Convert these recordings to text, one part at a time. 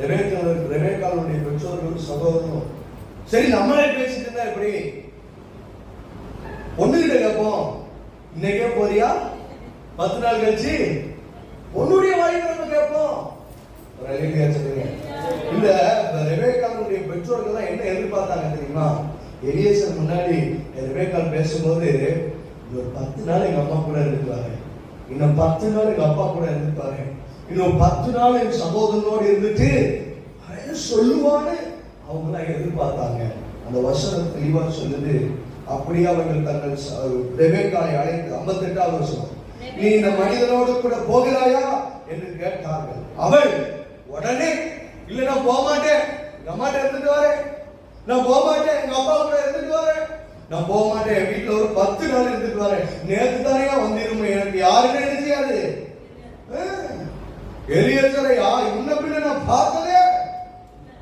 ரெபேக்கால் ரெபேக்காலுடைய பெற்றோர்களும் சகோதரரும் சரி நம்மளே பேசிட்டு இருந்தா எப்படி? பொண்ணுகிட்ட கேட்போம். இன்னைக்கே போறியா? பத்து நாள் கழிச்சு பொண்ணுடைய வாய்ப்பு நம்ம கேட்போம். இந்த ரெபேக்காவுடைய பெற்றோர்கள் என்ன எதிர்பார்த்தாங்க தெரியுமா? எலியேசர் முன்னாடி ரெபேக்கால் பேசும்போது ஒரு பத்து நாள் எங்க அம்மா கூட இருந்துப்பாரு இன்னும் பத்து நாள் எங்க அப்பா கூட இருந்துப்பாரு இன்னும் பத்து நாள் என் சகோதரனோடு இருந்துட்டு சொல்லுவான்னு அவங்க எதிர்பார்த்தாங்க. அந்த வசனம் தெளிவா சொல்லுது. அப்படியே அவர்கள் தங்கள் ச- ரெபேக்காலை அழைத்து ஐம்பத்தி எட்டாவது வருஷம் நீ இந்த மனிதனோடு கூட போகிறாயா? என்று கேட்டார்கள். அவள் உடனே இல்ல நான் போக மாட்டேன் எங்க அம்மாட்ட இருந்துட்டு வரேன். நான் போக மாட்டேன் எங்க அப்பா கூட இருந்துட்டு வரேன். நான் போக மாட்டேன் என் வீட்டுல ஒரு பத்து நாள் இருந்துட்டு வரேன். நேற்று தானே வந்திருமே எனக்கு யாருமே என்ன எலியேசரை முன்ன பின்ன நான் பார்த்ததே.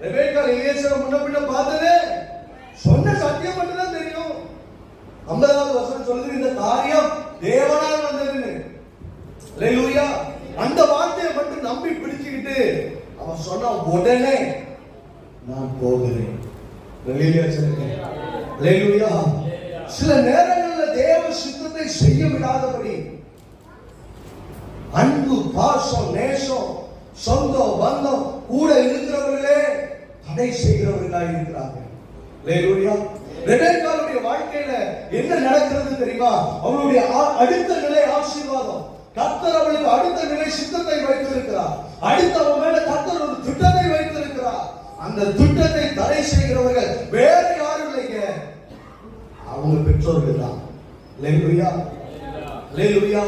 ரெபேக்கால் எலியேசரை முன்ன பின்ன பார்த்ததே. சொன்ன சத்தியம் மட்டும்தான் தெரியும். ஐம்பதாவது வருஷம் சொல்லுது இந்த காரியம் தேவனால் வந்ததுன்னு. லூயா அந்த வார்த்தையை மட்டும் நம்பி பிடிச்சுக்கிட்டு அவன் சொன்ன உடனே நான் போகிறேன். அல்லேலூயா. சில நேரங்களில் தேவ சித்தத்தை செய்ய விடாதபடி அன்பு பாசம் நேசம் சொந்தம் பந்தம் கூட இருக்கிறவர்களே தடை செய்கிறவர்களாக இருக்கிறார்கள். ரெபேக்காவுடைய வாழ்க்கையில என்ன நடக்கிறது தெரியுமா? அவளுடைய ஆ- அடுத்த நிலை ஆசீர்வாதம். கர்த்தர் அவளுக்கு அடுத்த நிலை சித்தத்தை வைத்திருக்கிறார். அடுத்த அவன் மேல கர்த்தர் ஒரு திட்டத்தை வைத்திருக்கிறார். அந்த திட்டத்தை தடை செய்கிறவர்கள் வேற யாரும் இல்லைங்க. அவங்க பெற்றோர்கள் தான். லேலுயா லேலுயா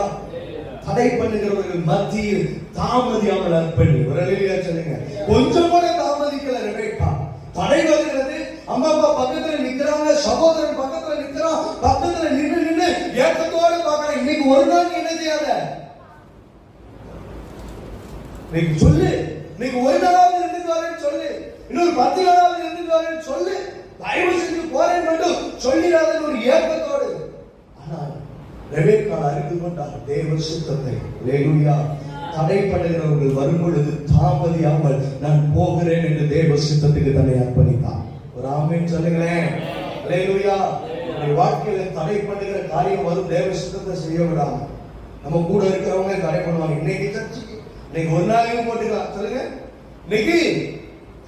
அதை பண்ணுகிறவர்கள் மத்தியில் தாமதியாமல் அர்ப்பணி ஒரு சொல்லுங்க. கொஞ்சம் கூட தாமதிக்கல ரெபேக்கா. தடை வருகிறது. அம்மா அப்பா பக்கத்துல நிக்கிறாங்க. சகோதரன் பக்கத்துல நிக்கிறான். பக்கத்துல நின்னு நின்னு ஏக்கத்தோட பாக்குறேன் இன்னைக்கு ஒரு நாள் என்ன செய்யாத? நீங்க சொல்லு. இன்னைக்கு ஒரு நாளாவது இருந்துட்டு வரேன்னு சொல்லு. இன்னொரு பத்து நாளாவது இருந்துட்டு வரேன்னு சொல்லு. தயவு செஞ்சு போறேன் மட்டும் சொல்லிடாதன்னு ஒரு ஏக்கத்தோடு ரெபேக்காள் அறிந்து கொண்டார் தேவ சுத்தத்தை. வேலுயா தடைப்படுகிறவர்கள் வரும் பொழுது தாமதியாமல் நான் போகிறேன் என்று தேவ சித்தத்துக்கு தன்னை அர்ப்பணித்தார். ஒரு ஆமேன் சொல்லுங்களேன். லேலுயா உங்களுடைய வாழ்க்கையில தடைப்படுகிற காரியம் வரும் தேவ சுத்தத்தை செய்ய விடாம நம்ம கூட இருக்கிறவங்க தடை பண்ணுவாங்க. இன்னைக்கு சர்ச்சுக்கு இன்னைக்கு ஒரு நாள் லீவ் போட்டுக்கலாம். சொல்லுங்க. இன்னைக்கு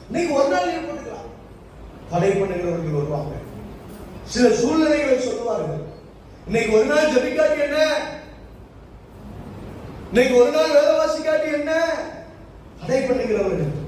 இன்னைக்கு ஒரு நாள் லீவ் போட்டுக்கலாம். தடை பண்ணுகிறவர்கள் வருவாங்க. சில சூழ்நிலைகளை சொல்லுவார்கள். இன்னைக்கு ஒரு நாள் ஜபிக்காட்டி என்ன? இன்னைக்கு ஒரு நாள் வேலை வாசிக்காட்டி என்ன? அதை பண்ணுகிறவர்கள்